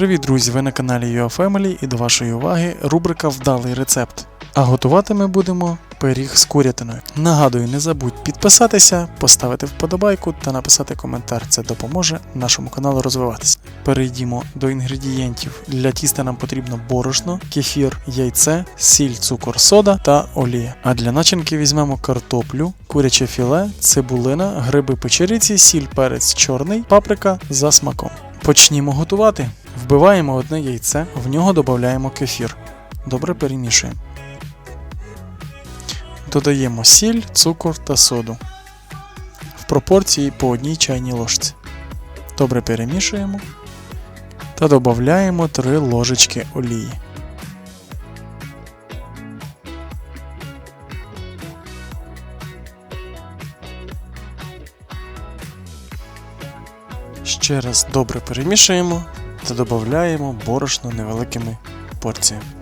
Привіт, друзі! Ви на каналі UAFamily і до вашої уваги рубрика Вдалий рецепт. А готувати ми будемо пиріг з курятиною. Нагадую, не забудь підписатися, поставити вподобайку та написати коментар. Це допоможе нашому каналу розвиватися. Перейдімо до інгредієнтів. Для тіста нам потрібно борошно, кефір, яйце, сіль, цукор, сода та олія. А для начинки візьмемо картоплю, куряче філе, цибулина, гриби печериці, сіль, перець чорний, паприка за смаком. Почнімо готувати. Вбиваємо одне яйце, в нього додаємо кефір. Добре перемішуємо. Додаємо сіль, цукор та соду. В пропорції по одній чайній ложці. Добре перемішуємо та додаємо 3 ложечки олії. Ще раз добре перемішуємо та додаємо борошно невеликими порціями.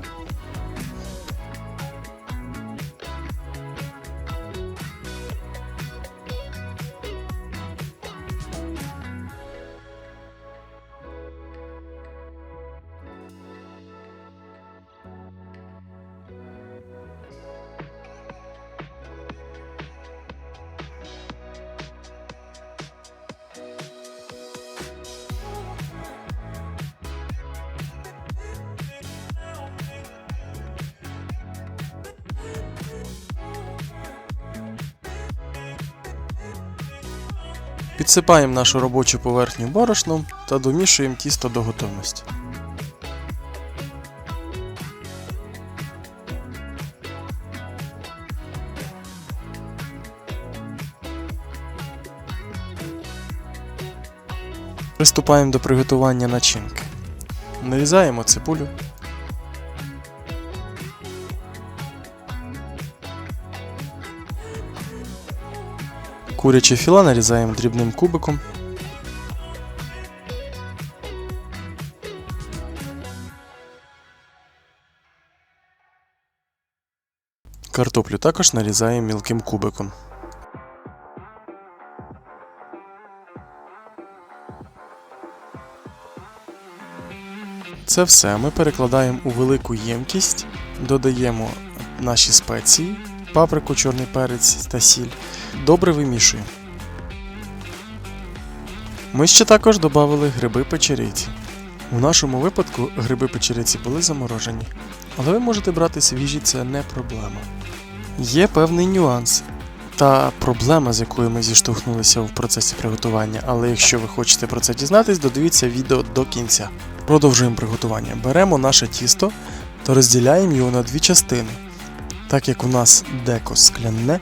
Підсипаємо нашу робочу поверхню борошном та домішуємо тісто до готовності. Приступаємо до приготування начинки. Нарізаємо цибулю. Куряче філе нарізаємо дрібним кубиком. Картоплю також нарізаємо мілким кубиком. Це все ми перекладаємо у велику ємкість, додаємо наші спеції, паприку, чорний перець та сіль. Добре вимішуємо. Ми ще також додали гриби печериці. У нашому випадку гриби печериці були заморожені, але ви можете брати свіжі, це не проблема. Є певний нюанс та проблема, з якою ми зіштовхнулися в процесі приготування, але якщо ви хочете про це дізнатись, додивіться відео до кінця. Продовжуємо приготування. Беремо наше тісто та розділяємо його на дві частини. Так як у нас деко скляне,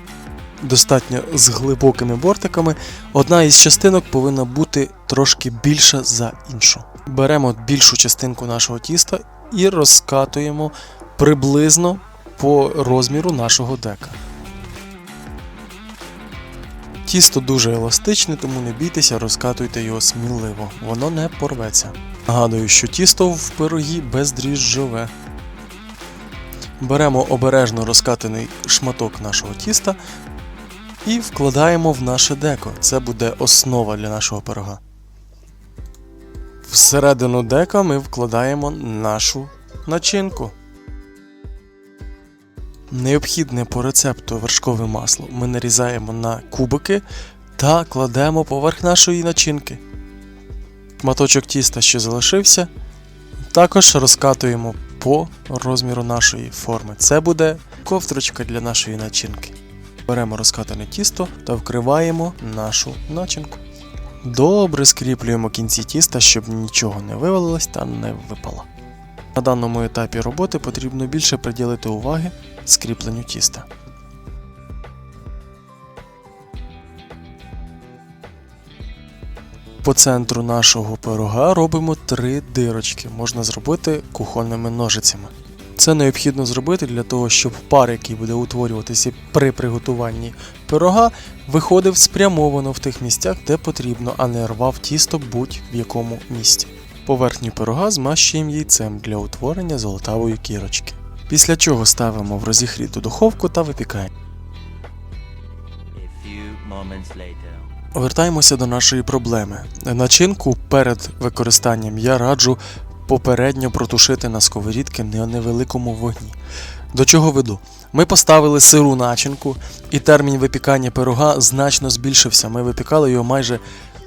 достатньо з глибокими бортиками, одна із частинок повинна бути трошки більша за іншу. Беремо більшу частинку нашого тіста і розкатуємо приблизно по розміру нашого дека. Тісто дуже еластичне, тому не бійтеся, розкатуйте його сміливо, воно не порветься. Нагадую, що тісто в пирогі бездріжджове. Беремо обережно розкатаний шматок нашого тіста і вкладаємо в наше деко. Це буде основа для нашого пирога. Всередину дека ми вкладаємо нашу начинку. Необхідне по рецепту вершкове масло ми нарізаємо на кубики та кладемо поверх нашої начинки. Шматочок тіста, що залишився, також розкатуємо по розміру нашої форми. Це буде ковтрочка для нашої начинки. Беремо розкатане тісто та вкриваємо нашу начинку. Добре скріплюємо кінці тіста, щоб нічого не вивалилось та не випало. На даному етапі роботи потрібно більше приділити уваги скріпленню тіста. По центру нашого пирога робимо три дирочки, можна зробити кухонними ножицями. Це необхідно зробити для того, щоб пар, який буде утворюватися при приготуванні пирога, виходив спрямовано в тих місцях, де потрібно, а не рвав тісто будь-в якому місці. Поверхню пирога змащуємо яйцем для утворення золотавої кірочки. Після чого ставимо в розігріту духовку та випікаємо. A few moments later. Вертаємося до нашої проблеми. Начинку перед використанням я раджу попередньо протушити на сковорідки на невеликому вогні. До чого веду? Ми поставили сиру начинку, і термін випікання пирога значно збільшився. Ми випікали його майже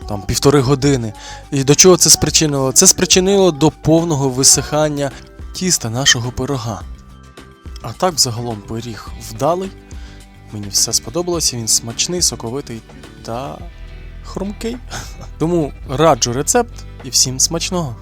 там півтори години. І до чого це спричинило? Це спричинило до повного висихання тіста нашого пирога. А так, взагалом, пиріг вдалий. Мені все сподобалося, він смачний, соковитий та хрумкий. Тому раджу рецепт і всім смачного.